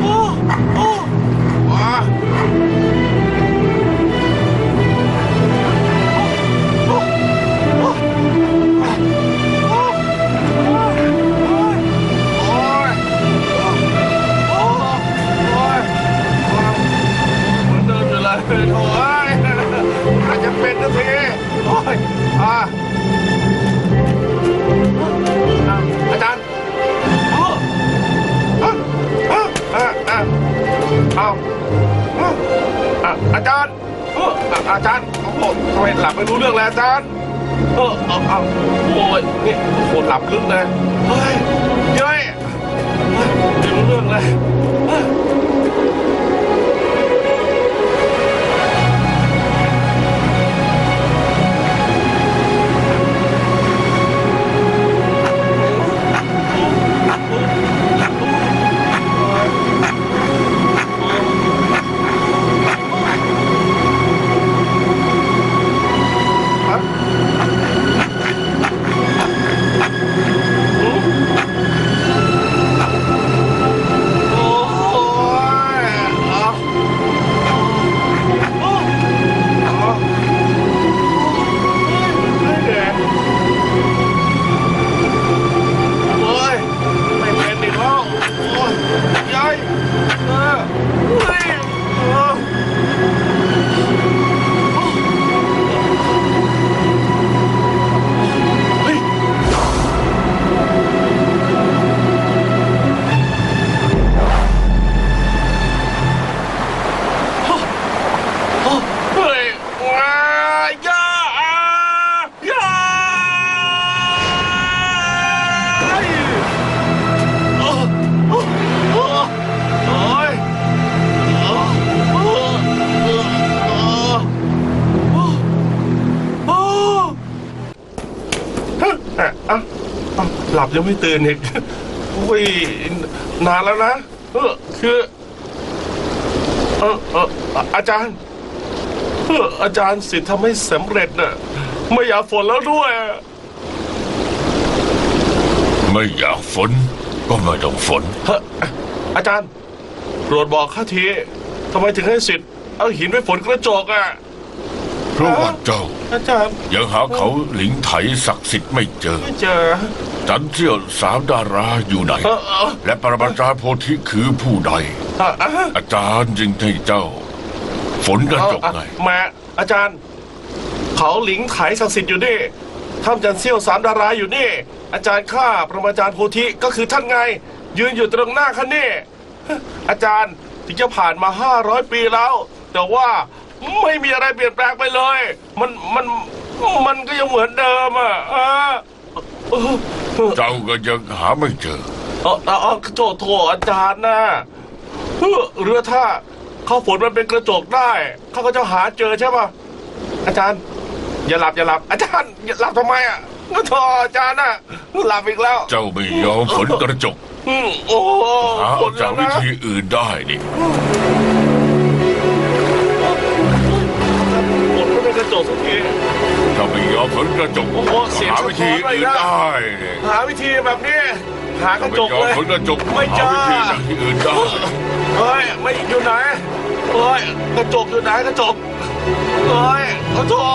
โอ้โอ้ว้าโอ้โอ้โอ้โอ้โอ้ยโอ้ยาอาอาจารย์เอออาจารย์โอ้โหทำไมหลับไม่รู้เรื่องเลยอาจารย์ เออเอาเอาโอ้ยนี่โคตรหลับลึกเลยเฮ้ยเย้ยไม่รู้เรื่องเลย ยังไม่ตื่นอีกอุ้ยนานแล้วนะเออคือเออเอออาจารย์เพื่ออาจารย์สิทธิ์ทำให้สำเร็จน่ะไม่อยากฝนแล้วด้วย ไม่อยากฝนก็ไม่ต้องฝนเฮ้ยอาจารย์โปรดบอกข้าทีทำไมถึงให้สิทธิ์เอาหินไปฝนกระจกอะ เพราะว่าเจ้า อาจารย์ยังหาเขาหลิงไถศักดิ์สิทธิ์ไม่เจอ ไม่เจอ จันเที่ยวสามดาราอยู่ไหน เออเออ และปรมาจารย์โพธิคือผู้ใด อะอะอาจารย์จึงให้เจ้า ฝนกระจกเอาไงอะแม่อาจารย์ เขาหลิงไถศักดิ์สิทธิ์อยู่นี่ถ้ำจันเซี่ยวสามดาราอยู่นี่ อาจารย์ข้าประมาจารย์โพธิก็คือท่านไง ยืนอยู่ตรงหน้าข้านี่อาจารย์ถึงจะผ่านมาห้าร้อยปีแล้ว แต่ว่า ไม่มีอะไรเปลี่ยนแปลงไปเลย มันมันมันก็ยังเหมือนเดิมอะเออเออเออเจ้าก็ยังหาไม่เจอเออเออโถโถอาจารย์นะเออเรือถ้าเข้าฝนมันเป็นกระจกได้ เขาก็จะหาเจอใช่ป่ะอาจารย์อย่าหลับอย่าหลับ อาจารย์อย่าหลับทำไมอะก็โทอาจารย์น่ะหลับอีกแล้ว เจ้าไม่ยอมฝนกระจกอืมโอ้หาฝเอานจากแล้ววินะธีอื่นได้นี่ สียงหาวิธีสะท้อนอื่นเลยนะได้นี่หาวิธีแบบนี้ หากระจกไม่ยอเลมยฝนกระจกไม่เจอหาวิธีจากที่อื่นได้เฮ้ยไม่อยู่ไหนเฮ้ยกระจกอยู่ไหนกระจกเฮ้ยกระจก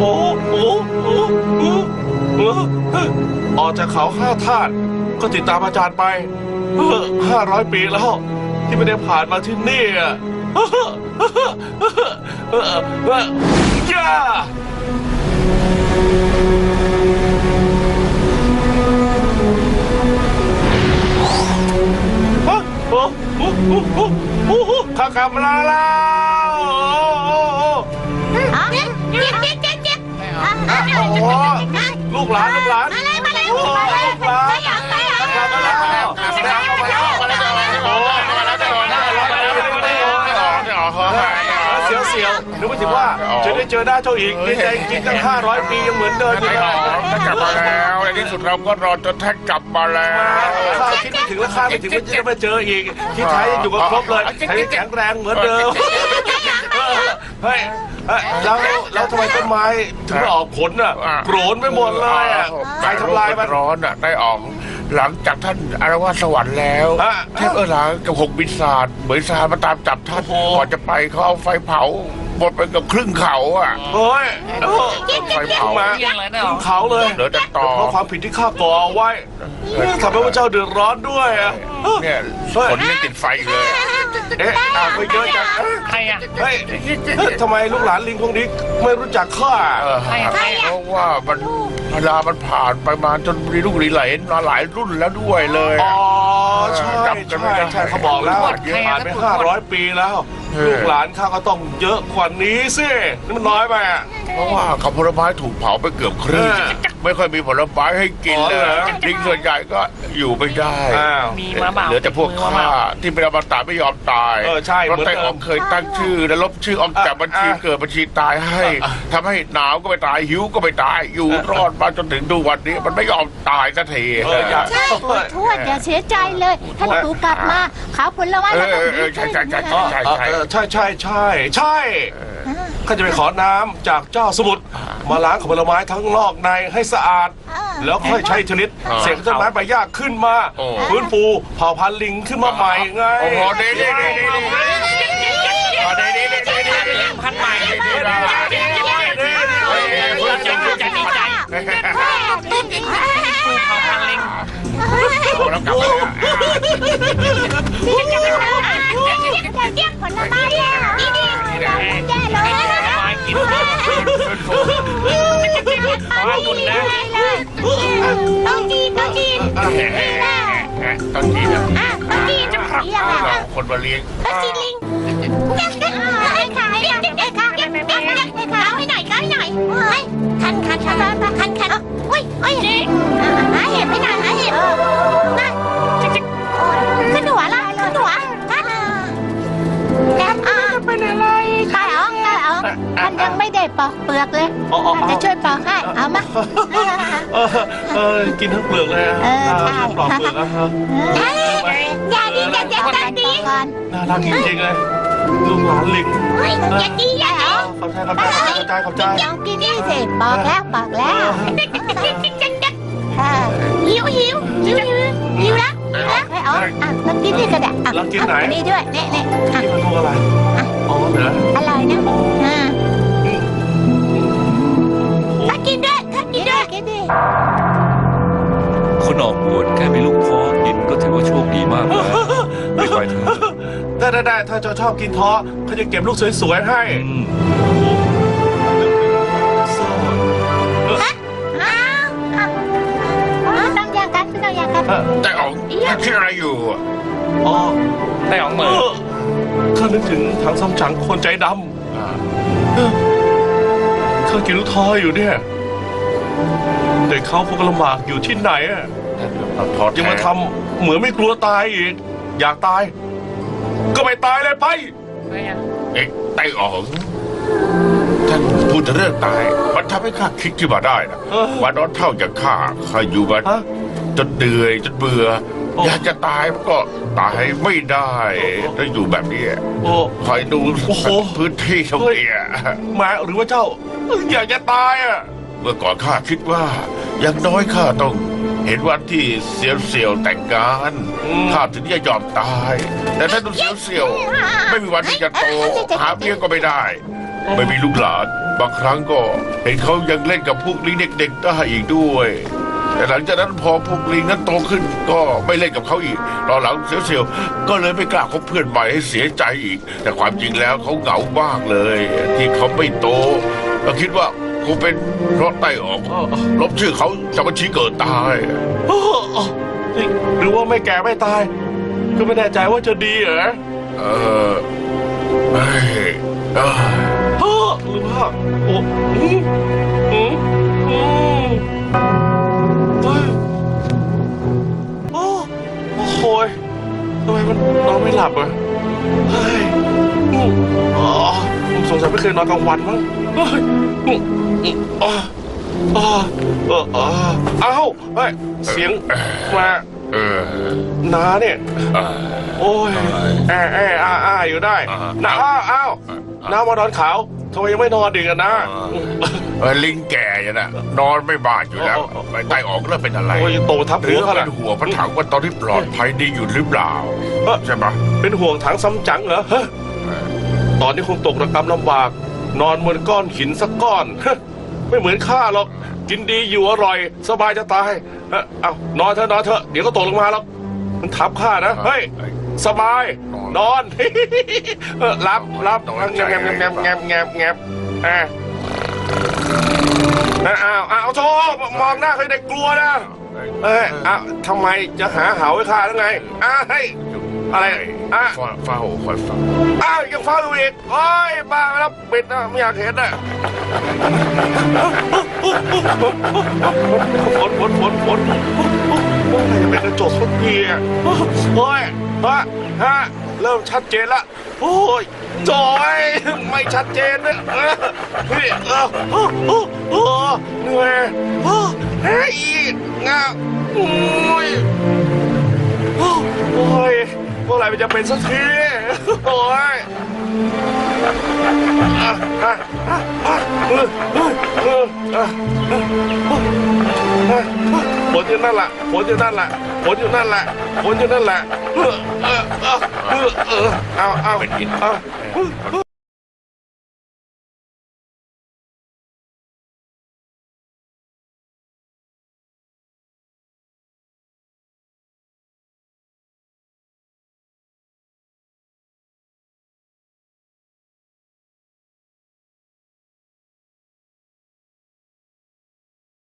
โอ้โหโอ้โหออกจากเขาห้าธาตุ ก็ติดตามอาจารย์ไปห้าร้อยปีแล้ว ที่ไม่ได้ผ่านมาที่นี่ย่าโอ้โหข้ากลับมาแล้วเจ็บเจ็บเจ็บเจ็บอะอะโอ้โหลูกหลานลูกหลาน มาเลยมาเลย โอ้โห มาเลย ลูกหลาน ไปหยังไปหยัง กลับมาแล้วแม่ เข้ามาแล้วโอ้โหสิเสียวเสียวนึกไม่ถึงว่าจะได้เจอหน้าเจ้าอีกดีใจจริงๆตั้ง500 ปียังเหมือนเดิมอยู่ไต้เลอ๋องยท่านกลับมาแล้วในที่สุดเราก็รอจนท่านกลับมาแล้วข้าคิดไม่ถึงแล้วข้าไม่ถึงว่าจะได้มาเจออีกที่ไทยยังอยู่กับครบเลยไทยแข็งแรงเหมือนเดิมเฮ้ยเฮ้ยแล้วแล้วทำไมต้นไม้ถึงไม่ออกผลอะโกรนไปหมดเลยอะใครทำลายมันร้อนอะได้ออก หลังจากท่านอารวาสสวรรค์แล้วอะเทพเออหลากับหกบิศาจเหมือนซามาตามจับท่านโอ้โหก่อนจะไปเขาเอาไฟเผาหมดไปกับครึ่งเขาอะเฮ้ยเออไฟเผามาเขาเลยเหลือแต่ตอเพราะความผิดที่ข้าก่อเอาไว้ทำให้พระเจ้าเดือดร้อนด้วยอะเนี่ยฝนยังติดไฟอยู่เลย เอ๊ะอะไม่เยอะจังเอ๊ะใครอะ เฮ้ยเฮ้ยทำไมลูกหลานลิงพวกนี้ไม่รู้จักข้า เออเพราะว่ามัน เวลามันผ่านไปมาจนมีลูกหลีไหลมาหลายรุ่นแล้วด้วยเลยอ๋อใช่ใช่ใช่เขาบอกแล้วผ่านไปห้าร้อยปีแล้วลูกหลานข้าก็ต้องเยอะกว่านี้สินี่มันน้อยไปอะ เพราะว่ากับผลไม้ถูกเผาไปเกือบครึ่งเออไม่ค่อยมีผลไม้ให้กินอ๋อเลเหรยอ ลิงส่วนใหญ่ก็อยู่ไม่ได้อ้าว มีมาเปล่าเหลือแต่พวกข้าที่เป็นอมตะไม่ยอมตายเออใช่เพราะเหมือนไต้เดิมออมเคยตั้งชื่อ และลบชื่อออมจากบัญชีอะ เกิดบัญชีตายให้ทำให้หนาวก็ไม่ตายหิวก็ไม่ตาย อยู่รอดมาจนถึงทุกวันนี้ มันไม่ยอมตายสักทีเอออยากใช่ปู่ทวดอย่าเสียใจเลยท่านปู่กลับมาขาวผลไม้เอแล้วอต้องเอดีอใช่ขึ้นใช่ใช่ใช่เออเออใช่ใช่ใช่ใช่ข้าจะไปขอน้ำจากเจ้าสมุทรมาล้างของผลไม้ทั้งนอกในให้สะอาด แล้วค่อยใช้ชนิดเสกต้นไม้ใบหญ้าขึ้นมาฟื้นฟูเผ่าพันธุ์ลิงขึ้นมาใหม่ไง โอ้โหเด้เด้เด้เด้เด้เด้เด้เด้เด้เด้เด้พันใหม่เด้เด้เด้เด้ดีใจดีใจดีใจภูเขาพันลิงแล้วกลับมาเลย ตอนนี้นะตอนนี้จะผีอะไรคนมาเลี้ยงตอนสิลิงเด็กเด็กเด็กค่ะเด็กเด็กเด็อ้หน่อยก็ให้หน่อยเฮ้ยคันคันคันคันคันอุ้ยอุ้ยเห็นไมนา เอามาเออเออกินทั้งเปลือกเลยอะเออใช่าปลอกเปลือกนะฮะอย่าดีอย่าอย่าอย่าดีน่ารักจริงๆเลยลูกหลานลิงอย่าดีอย่าขอบใจขอบใจขอบใจขอบใจลองกินนี่สิปอกแล้วปอกแล้วหิวหิวหิวหิวแล้วแล้วไอ้อ๋ออะลองกินนี่ก็ได้อะอันนี้ด้วยเนี่ยเนี่ยอะนี่มันพวกอะไรอ๋อเหรออร่อยนะอ่าถ้ากินด้วยถ้ากินด้วยกินดิคนออกบวชแค่มีลูกท้อกินก็ถือว่าโชคดีมากแล้วไม่ไปเถอะได้ได้ได้ถ้าเจ้าชอบกินท้อเขาจะเก็บลูกสวยๆให้อืมอ้าวต้องอย่างกันต้องอย่างกัน แต่อ๋องคิดอะไรอยู่อ๋อได้ออกเอมืออข้านึกถึงถังซัมจั๋งคนใจดำเออข้ากินลูกท้ออยู่เนี่ย แต่เขาคงลำบากอยู่ที่ไหนอะถอดยังมาทำเหมือนไม่กลัวตายอีก อยากตาย ก็ไม่ตายเลยไปเอ๊ะไต้อ๋องท่านพูดถึงเรื่องตาย มันทำให้ข้าคิดขึ้นมาได้นะเออว่านอนเท่าอย่างข้าข้าอยู่มาฮะจนเดือยจนเบื่อโอ้อยากจะตายมันก็ตายไม่ได้ถ้าอยู่แบบนี้โอ้คอยดูโอ้โหพื้นที่ตรงนี้แมาหรือว่าเจ้า อยากจะตายอะเมื่อก่อนข้าคิดว่า อย่างน้อยข้าต้องเห็นวันที่เสียวเสียวๆแต่งงานอืมข้าถึงจะยอมตาย แต่ถ้าดูเสียวเสียวๆไม่มีวันที่จะโตหาเมียก็ไม่ได้ ไม่มีลูกหลานบางครั้งก็เห็นเขายังเล่นกับพวกลิงเด็กๆได้อีกด้วยแต่หลังจากนั้นพอพวกลิงนั้นโตขึ้นก็ไม่เล่นกับเขาอีกตอนหลังเสียวๆก็เลยไม่กล้าคบเพื่อนใหม่ให้เสียใจอีก แต่ความจริงแล้วเขาเหงามากเลย ที่เขาไม่โตเราคิดว่า คงเป็นเพราะไต้ออกลบชื่อเขาจากบัญชีเกิดตายโอ้โอ้นี่หรือว่าไม่แก่ไม่ตาย ก็ไม่แน่ใจว่าจะดีเหรอ เออ นอนกลางวันมั้งเฮ้ยอืมอืมอ่าอ่าเอออ่าเอ้าเฮ้ยเสียงมาเออนาเนี่ย อ่า โอ้ยแอะแอะอ้าอ้าอยู่ได้อ่านะอ้าวอ้าวน้ามานอนขาวทำไมยังไม่นอนดึกอะนะเออลิงแก่ยังน่ะนอนไม่บ้านอยู่แล้วโอ้โอ้ไม่ไตออกแล้วเป็นอะไรโอ้ยโตทับหรืหัอวเขาเป็ละนห่วงพระถังว่าตอนที่ปลอดภัยดีอยู่หรือเปล่าเอ้อ ใช่ปะเป็นห่วงถังซ้ำจังเหรอฮะตอนนี้คงตกระกำลำบาก นอนบนก้อนหินสักก้อนฮะไม่เหมือนข้าหรอก กินดีอยู่อร่อย สบายจะตายเอ้อเอานอนเถอะนอนเถอะเดี๋ยวก็ตกลงมาหรอกมันทับข้านะเฮ้ยสบาย นอนเออรับรับแงมแงมแงมแงมแงมแงมอ่าอ้าวอ้าวโธ่มองหน้าใครเด็กกลัวนะ เอ้ยอ้าวทำไมจะหาเหาให้ข้าหรือไงอ้าวเฮ้ยอะไรอะเฝ้าเฝ้าคอยเฝ้าอ้าวยังเฝ้าอยู่อีกโอ้ยบ้าแล้วปิดนะไม่อยากเห็นน่ะฝนฝนฝนฝนโอ้ยจะเป็นกระจกทุกทีอะโอ้ยฮะฮะเริ่มชัดเจนละโอ้ยจอย ไม่ชัดเจนนะเออเฮ้ยเออ โอ้โอ้โอ้เหนื่อยโอ้เฮ้ยงาโอ้ยโอ้ยเมื่อไหร่มันจะเป็นสักทีโอ้ยอะอะอะอะเออเออเอออะอะผลอยู่นั่นแหละผลอยู่นั่นแหละผลอยู่นั่นแหละผลอยู่นั่นแหละเออเออเออเออเออเอาเอาเอา